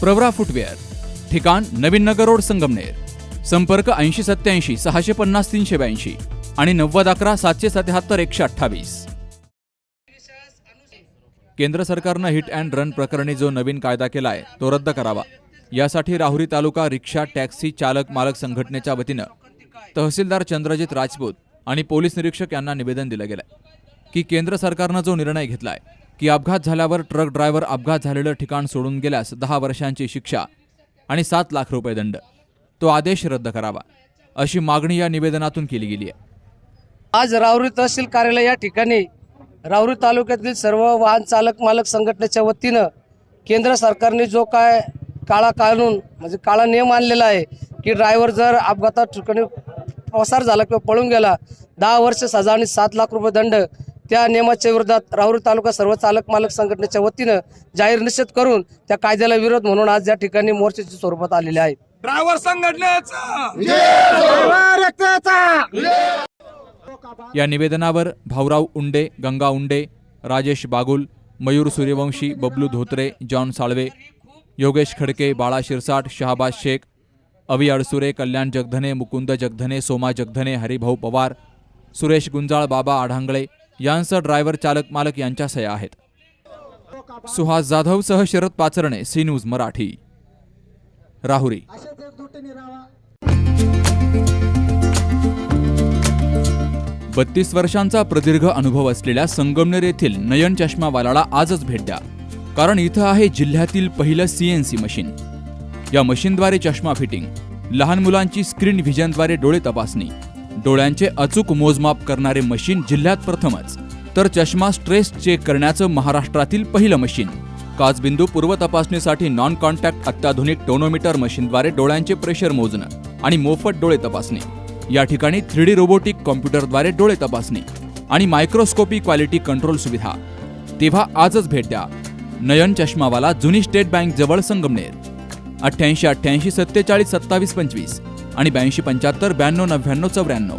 Pravara footwear ठिकाण नवीन नगर road Sangamner संपर्क ऐंशी सत्याऐंशी सहाशे पन्नास तीनशे ब्याऐंशी आणि नव्वद अकरा सातशे सत्याहत्तर एकशे अठ्ठावीस. केंद्र सरकारनं हिट अँड रन प्रकरणी जो नवीन कायदा केला आहे तो रद्द करावा. यासाठी राहुरी तालुका रिक्षा टॅक्सी चालक मालक संघटनेच्या वतीनं तहसीलदार चंद्रजित राजपूत आणि पोलीस निरीक्षक यांना निवेदन दिलं गेलंय की केंद्र सरकारनं जो निर्णय घेतलाय की अपघात झाल्यावर ट्रक ड्रायव्हर अपघात झालेलं ठिकाण सोडून गेल्यास दहा वर्षांची शिक्षा आणि सात लाख रुपये दंड. तो आदेश रद्द करावा अशी मागणी या निवेदनातून केली गेली आहे. आज रावरी तहसील कार्यालय या ठिकाणी रावरी तालुक्यातील सर्व वाहन चालक मालक संघटनेच्या वतीनं केंद्र सरकारने जो काय काळा कानून म्हणजे काळा नियम आणलेला आहे की ड्रायव्हर जर अपघातात ठिकाणी पसार झाला किंवा पळून गेला दहा वर्ष सजा आणि सात लाख रुपये दंड त्या नियमाच्या विरोधात राहुरी तालुका सर्व चालक मालक संघटनेच्या वतीनं जाहीर निषेध करून त्या कायद्याला विरोध म्हणून आज या ठिकाणी मोर्चाच्या स्वरूपात आलेले आहेत. ड्रायव्हर संघटनेचा! या निवेदनावर भाऊराव उंडे गंगा उंडे राजेश बागुल मयूर सूर्यवंशी बबलू धोत्रे जॉन साळवे योगेश खडके बाळा शिरसाट शहाबाज शेख अवी अडसुरे कल्याण जगधने मुकुंद जगधने सोमा जगधने हरिभाऊ पवार सुरेश गुंजाळ बाबा आढांगळे यांसह ड्रायव्हर चालक मालक यांच्या सह्या आहेत. सुहास जाधवसह शरद पाचरणे सी न्यूज मराठी. राहुरी. बत्तीस वर्षांचा प्रदीर्घ अनुभव असलेल्या संगमनेर येथील नयन चष्मावालाला आजच भेट द्या. कारण इथं आहे जिल्ह्यातील पहिलं सीएनसी मशीन. या मशीनद्वारे चष्मा फिटिंग लहान मुलांची स्क्रीन व्हिजनद्वारे डोळे तपासणी डोळ्यांचे अचूक मोजमाप करणारे मशीन जिल्ह्यात प्रथमच. तर चष्मा स्ट्रेस चेक करण्याचं महाराष्ट्रातील पहिलं मशीन. काचबिंदू पूर्व तपासणीसाठी नॉन कॉन्टॅक्ट अत्याधुनिक टोनोमीटर मशीनद्वारे डोळ्यांचे प्रेशर मोजणं आणि मोफत डोळे तपासणी. या ठिकाणी थ्री डी रोबोटिक कॉम्प्युटरद्वारे डोळे तपासणी आणि मायक्रोस्कोपी क्वालिटी कंट्रोल सुविधा. तेव्हा आजच भेट द्या. नयन चष्मावाला जुनी स्टेट बँक जवळ संगमनेर. अठ्ठ्याऐंशी अठ्ठ्याऐंशी सत्तेचाळीस सत्तावीस पंचवीस. आणि ब्याऐंशी पंच्याहत्तर ब्याण्णव नव्याण्णव चौऱ्याण्णव.